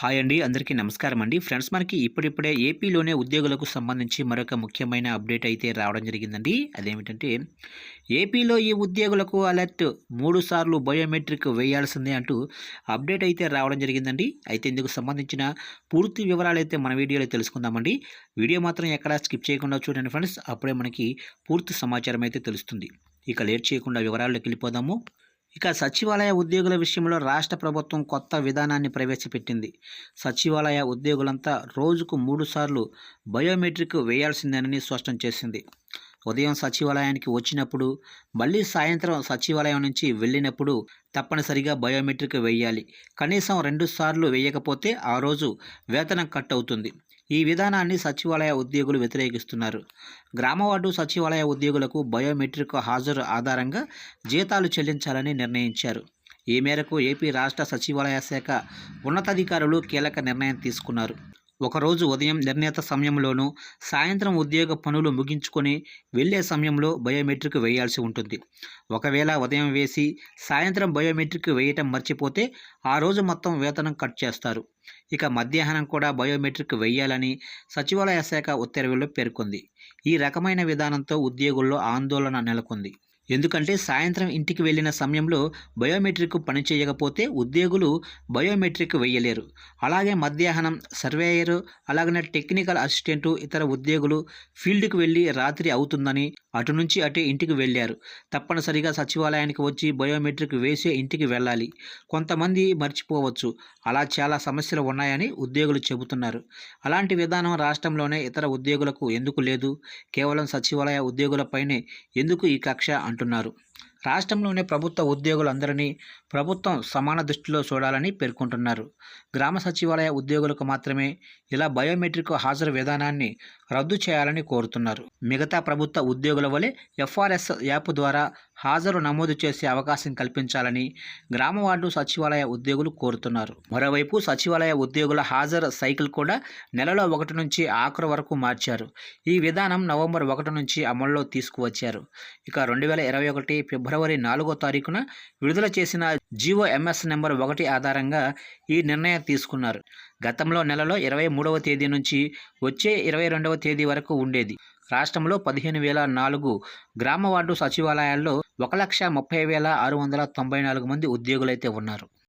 Hi అండి. అందరికీ నమస్కారం అండి. ఫ్రెండ్స్ మనకి ఇప్పుడిప్పుడే ఏపీలోనే ఉద్యోగులకు సంబంధించి మరొక ముఖ్యమైన అప్డేట్ అయితే రావడం జరిగిందండి. అదేమిటంటే ఏపీలో ఈ ఉద్యోగులకు అలర్ట్ మూడు సార్లు బయోమెట్రిక్ వేయాల్సిందే అంటూ అప్డేట్ అయితే రావడం జరిగిందండి. అయితే ఇందుకు సంబంధించిన పూర్తి వివరాలు అయితే మన వీడియోలో తెలుసుకుందామండి. వీడియో మాత్రం ఎక్కడా స్కిప్ చేయకుండా చూడండి ఫ్రెండ్స్. అప్పుడే మనకి పూర్తి సమాచారం అయితే తెలుస్తుంది. ఇక లేట్ చేయకుండా వివరాల్లోకి వెళ్ళిపోదాము. ఇక సచివాలయ ఉద్యోగుల విషయంలో రాష్ట్ర ప్రభుత్వం కొత్త విధానాన్ని ప్రవేశపెట్టింది. సచివాలయ ఉద్యోగులంతా రోజుకు మూడు సార్లు బయోమెట్రిక్ వేయాల్సిందేనని స్పష్టం చేసింది. ఉదయం సచివాలయానికి వచ్చినప్పుడు మళ్ళీ సాయంత్రం సచివాలయం నుంచి వెళ్ళినప్పుడు తప్పనిసరిగా బయోమెట్రిక్ వేయాలి. కనీసం రెండు సార్లు వేయకపోతే ఆ రోజు వేతనం కట్ అవుతుంది. ఈ విధానాన్ని సచివాలయ ఉద్యోగులు వ్యతిరేకిస్తున్నారు. గ్రామ వార్డు సచివాలయ ఉద్యోగులకు బయోమెట్రిక్ హాజరు ఆధారంగా జీతాలు చెల్లించాలని నిర్ణయించారు. ఈ మేరకు ఏపీ రాష్ట్ర సచివాలయ శాఖ ఉన్నతాధికారులు కీలక నిర్ణయం తీసుకున్నారు. ఒకరోజు ఉదయం నిర్ణీత సమయంలోనూ సాయంత్రం ఉద్యోగ పనులు ముగించుకొని వెళ్ళే సమయంలో బయోమెట్రిక్ వేయాల్సి ఉంటుంది. ఒకవేళ ఉదయం వేసి సాయంత్రం బయోమెట్రిక్ వేయటం మర్చిపోతే ఆ రోజు మొత్తం వేతనం కట్ చేస్తారు. ఇక మధ్యాహ్నం కూడా బయోమెట్రిక్ వేయాలని సచివాలయ శాఖ ఉత్తర్వుల్లో పేర్కొంది. ఈ రకమైన విధానంతో ఉద్యోగుల్లో ఆందోళన నెలకొంది. ఎందుకంటే సాయంత్రం ఇంటికి వెళ్ళిన సమయంలో బయోమెట్రిక్ పనిచేయకపోతే ఉద్యోగులు బయోమెట్రిక్ వేయలేరు. అలాగే మధ్యాహ్నం సర్వేయరు అలాగనే టెక్నికల్ అసిస్టెంటు ఇతర ఉద్యోగులు ఫీల్డ్కి వెళ్ళి రాత్రి అవుతుందని అటు నుంచి అటే ఇంటికి వెళ్ళారు. తప్పనిసరిగా సచివాలయానికి వచ్చి బయోమెట్రిక్ వేసే ఇంటికి వెళ్ళాలి. కొంతమంది మర్చిపోవచ్చు. అలా చాలా సమస్యలు ఉన్నాయని ఉద్యోగులు చెబుతున్నారు. అలాంటి విధానం రాష్ట్రంలోనే ఇతర ఉద్యోగులకు ఎందుకు లేదు? కేవలం సచివాలయ ఉద్యోగులపైనే ఎందుకు ఈ కక్ష అంటున్నారు. రాష్ట్రంలోని ప్రభుత్వ ఉద్యోగులందరినీ ప్రభుత్వం సమాన దృష్టిలో చూడాలని పేర్కొంటున్నారు. గ్రామ సచివాలయ ఉద్యోగులకు మాత్రమే ఇలా బయోమెట్రిక్ హాజరు విధానాన్ని రద్దు చేయాలని కోరుతున్నారు. మిగతా ప్రభుత్వ ఉద్యోగుల వలె ఎఫ్ఆర్ఎస్ యాప్ ద్వారా హాజరు నమోదు చేసే అవకాశం కల్పించాలని గ్రామ వార్డు సచివాలయ ఉద్యోగులు కోరుతున్నారు. మరోవైపు సచివాలయ ఉద్యోగుల హాజరు సైకిల్ కూడా నెలలో ఒకటి నుంచి ఆఖరు వరకు మార్చారు. ఈ విధానం నవంబర్ ఒకటి నుంచి అమల్లో తీసుకువచ్చారు. ఇక రెండు వేల ఇరవై ఒకటి ఫిబ్రవరి నాలుగో తారీఖున విడుదల చేసిన జీవో ఎంఎస్ నెంబర్ ఒకటి ఆధారంగా ఈ నిర్ణయం తీసుకున్నారు. గతంలో నెలలో ఇరవై మూడవ తేదీ నుంచి వచ్చే ఇరవై రెండవ తేదీ వరకు ఉండేది. రాష్ట్రంలో పదిహేను వేల నాలుగు గ్రామ వార్డు సచివాలయాల్లో ఒక లక్ష ముప్పై వేల ఆరు వందల తొంభై నాలుగు మంది ఉద్యోగులైతే ఉన్నారు.